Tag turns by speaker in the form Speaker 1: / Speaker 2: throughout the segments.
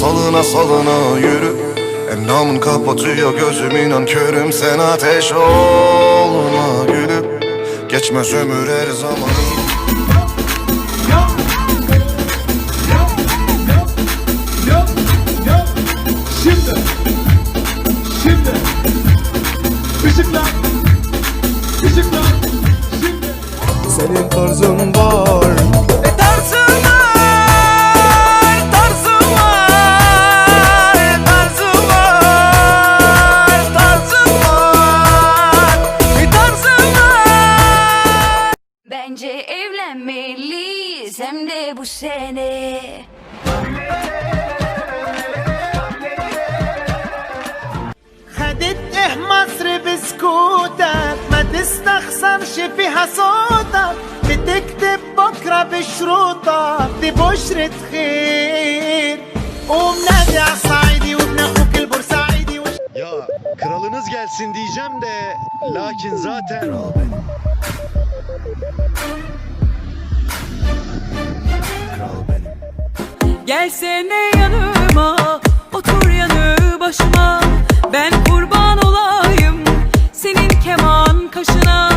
Speaker 1: salına salına yürü Endamın kapatıyor gözüm inan körüm Sen ateş olma gülüm Geçmez ömür her zaman.
Speaker 2: Şimdi. Şimdi. Işıklar. Şimdi.
Speaker 1: Senin tarzın var
Speaker 3: evlenmeliyiz hem de bu sene.
Speaker 4: خدت إيه مصر بسكوتك ما تستخسرش فيها صوتك بتكتب بكرة بشروطك دي بشرة خير قوم نادي على الصعيدي وابن اخوك البورسعيدي وش...
Speaker 5: Ya kralınız gelsin diyeceğim de lakin zaten
Speaker 6: Gelsene yanıma Otur yanı başıma Ben kurban olayım Senin keman kaşına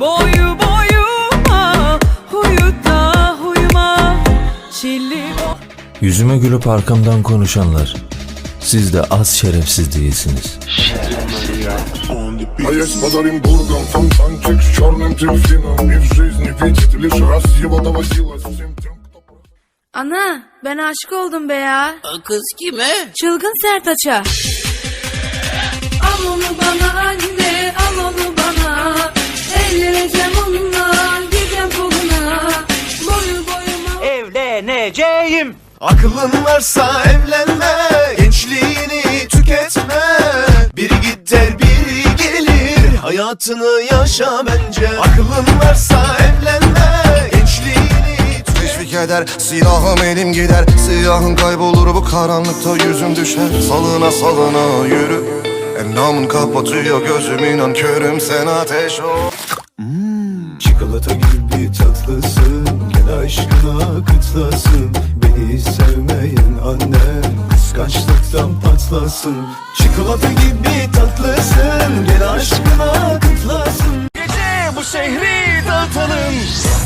Speaker 6: Boyu boyuma Huyu da huyuma Çilli
Speaker 7: Yüzüme gülüp arkamdan konuşanlar. Siz de az şerefsiz değilsiniz.
Speaker 8: А есть под Оренбургом фонтанчик с черным дельфином И в жизни видит лишь раз его доводилось всем тем, кто
Speaker 9: Ana ben aşık oldum be ya.
Speaker 10: Kız kime?
Speaker 9: Çılgın Sertaç'a. Al onu bana anne al onu bana. Evleneceğim onunla gideceğim koluna. Boyu boyuma.
Speaker 10: Evleneceğim.
Speaker 1: Aklın varsa evlenme Gençliğini tüketme Biri gider biri gelir Hayatını yaşa bence Aklın varsa evlenme Teşvik eder silahım elim gider. Siyahın kaybolur bu karanlıkta yüzüm düşer. Salına salına yürü. Endamın kapatıyor gözüm inan körüm Sen ateş ol.
Speaker 8: Çikolata gibi tatlısın Gel aşkına kıtlasın. Beni sevmeyen annem Kıskançlıktan patlasın. Çikolata gibi tatlısın Gel aşkına kıtlasın.
Speaker 10: Gece bu şehri dağıtalım.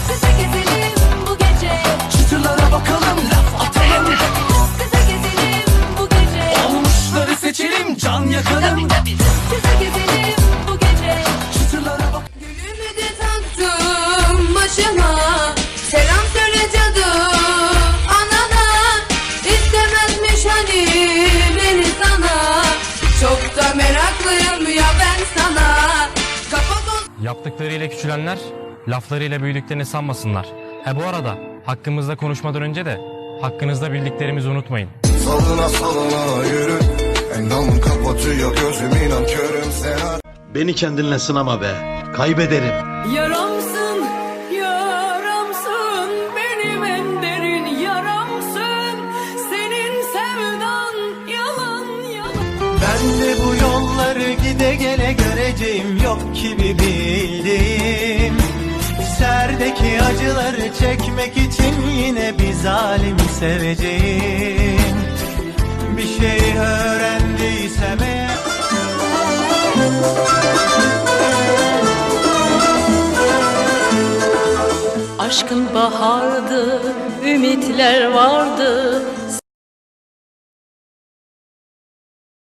Speaker 10: Yakalım.
Speaker 3: Kısa gezelim bu gece.
Speaker 10: Çıtırlara bak.
Speaker 9: Gülümü de taktım başıma. Selam söyle cadı anana. İstemezmiş hani beni sana. Çok da meraklıyım ya ben sana. Kapat onu.
Speaker 11: Yaptıklarıyla küçülenler, laflarıyla büyüdüklerini sanmasınlar. He bu arada hakkımızda konuşmadan önce de hakkınızda bildiklerimizi unutmayın.
Speaker 1: Salına salına yürü Endamın
Speaker 5: beni kendinle sınama be. Kaybederim.
Speaker 6: Yaramsın, yaramsın. Benim en derin yaramsın. Senin sevdan yalan yalan.
Speaker 4: Ben de bu yolları gide gele göreceğim. Yok ki bir bildiğim Serdeki acıları çekmek için yine bir zalimi seveceğim. Bir şey öğrendiysem eğer
Speaker 6: bahardı, ümitler vardı